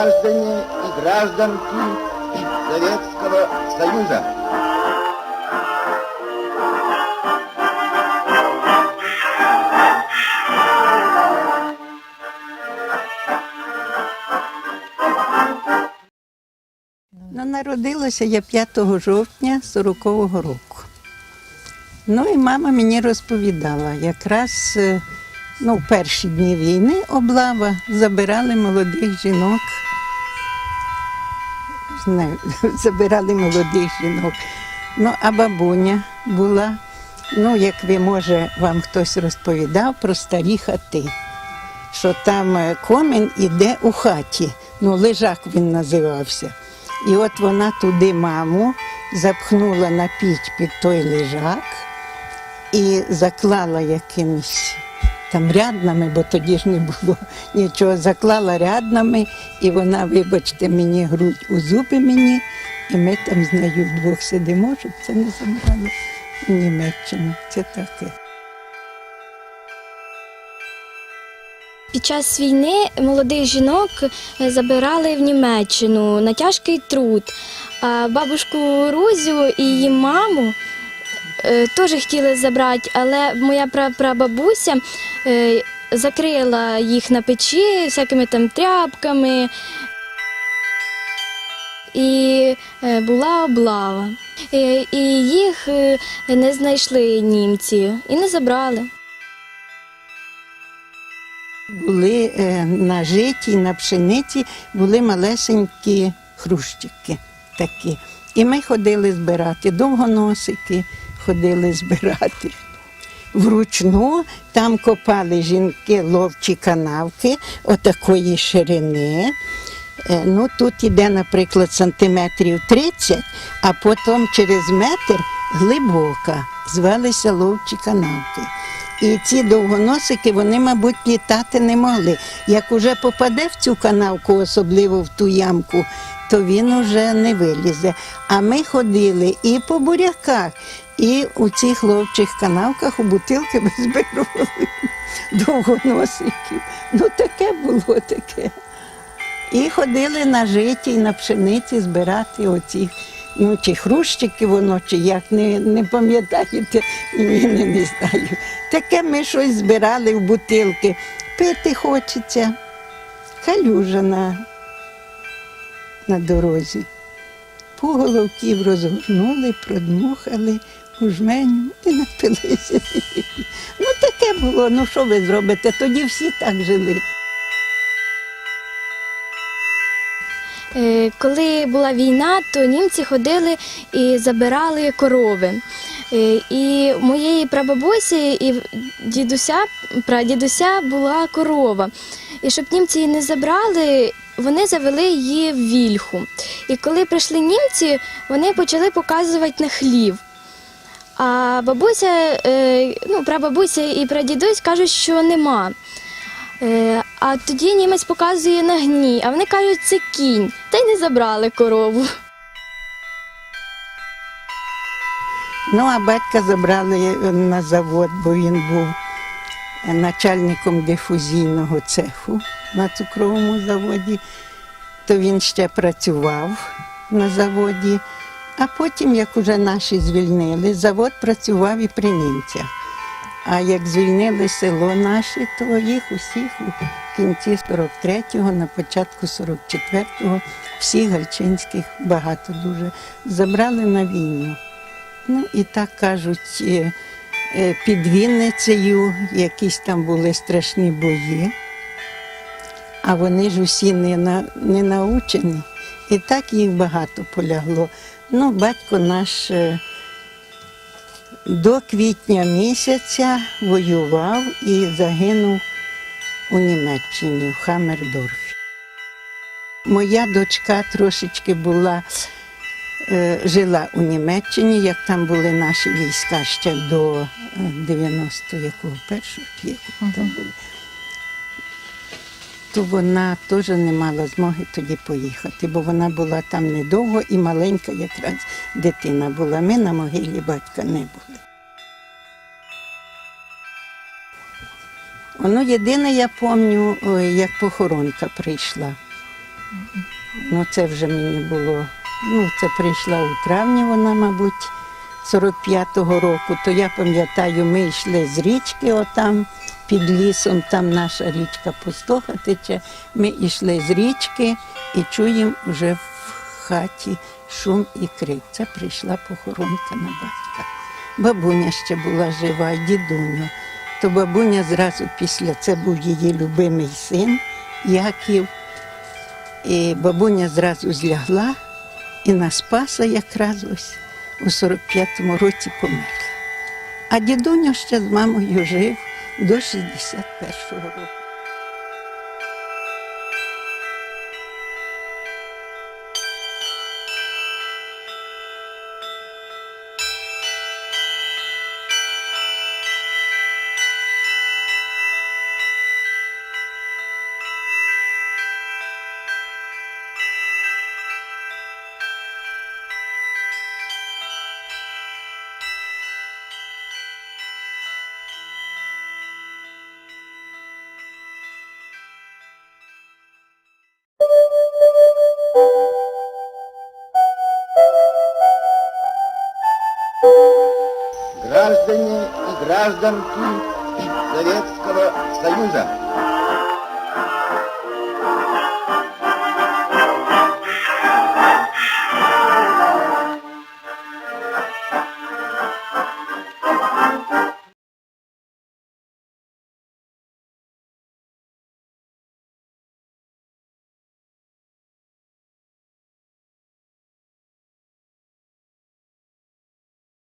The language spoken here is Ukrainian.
граждане и гражданки Советского Союза. Ну, народилася я 5 жовтня 40-го року. Ну і мама мені розповідала, якраз е, ну, в перші дні війни облава забирали молодих жінок. Знаю, забирали молодих жінок. Ну, а бабуня була, ну, як ви, може, вам хтось розповідав про старі хати, що там е, комін іде у хаті. Ну, лежак він називався. І от вона туди маму запхнула на піч під той лежак і заклала якимись там ряднами, бо тоді ж не було нічого, заклала ряднами, і вона, вибачте, мені грудь у зуби мені, і ми там з нею вдвох сидимо, щоб це не забрали в Німеччину. Це таке. Під час війни молодих жінок забирали в Німеччину на тяжкий труд. А бабушку Рузю і її маму теж хотіли забрати, але моя прабабуся е, закрила їх на печі всякими там тряпками. І е, була облава. Е, І їх е, не знайшли німці і не забрали. Були е, на житі, на пшениці були малесенькі хрущики такі. І ми ходили збирати, довгоносики ходили збирати. Вручну там копали жінки ловчі канавки отакої ширини. Е, Ну, тут іде, наприклад, сантиметрів 30, а потім через метр глибока звалися ловчі канавки. І ці довгоносики, вони, мабуть, літати не могли. Як уже попаде в цю канавку, особливо в ту ямку, то він уже не вилізе. А ми ходили і по буряках, і у цих ловчих канавках у бутилки визбирували довгоносиків. Ну таке було таке. І ходили на житі і на пшениці збирати оці, ну, чи хрущики воно, чи як не, не пам'ятаєте, ні, не, знаю. Таке ми щось збирали в бутилки. Пити хочеться. Калюжа на, дорозі. Пуголовків розгорнули, продмухали у жменю і напилися. Ну таке було, ну що ви зробите? Тоді всі так жили. Е, Коли була війна, то німці ходили і забирали корови. Е, І моєї прабабусі і дідуся, прадідуся була корова. І щоб німці її не забрали, вони завели її в вільху. І коли прийшли німці, вони почали показувати на хлів. А бабуся, е, ну, прабабуся і прадідусь кажуть, що нема. Е, А тоді німець показує на гній, а вони кажуть, це кінь, та й не забрали корову. Ну, а батька забрали на завод, бо він був начальником дифузійного цеху на цукровому заводі, то він ще працював на заводі, а потім, як уже наші звільнили, завод працював і при німцях. А як звільнили село наше, то їх усіх у кінці 43-го, на початку 44-го, всіх гальчинських багато дуже забрали на війну. Ну і так кажуть, е, е, під Вінницею якісь там були страшні бої, а вони ж усі не, на, не научені. І так їх багато полягло. Ну, батько наш е, до квітня місяця воював і загинув у Німеччині, в Хаммердорфі. Моя дочка трошечки була е, жила у Німеччині, як там були наші війська ще до е, 90 якого першого там були. То вона теж не мала змоги тоді поїхати, бо вона була там недовго і маленька якраз дитина була. Ми на могилі батька не були. Воно єдине, я пам'ятаю, як похоронка прийшла. Ну, це вже мені було. Ну, це прийшла у травні вона, мабуть, 45-го року. То я пам'ятаю, ми йшли з річки отам під лісом, там наша річка Пустоха тече. Ми йшли з річки і чуємо вже в хаті шум і крик. Це прийшла похоронка на батька. Бабуня ще була жива, дідуню. То бабуня зразу після це був її любимий син Яків. І бабуня зразу злягла і на Спаса якраз ось у 45-му році померла. А дідуня ще з мамою жив до 61-го року. Гражданки Советского Союза.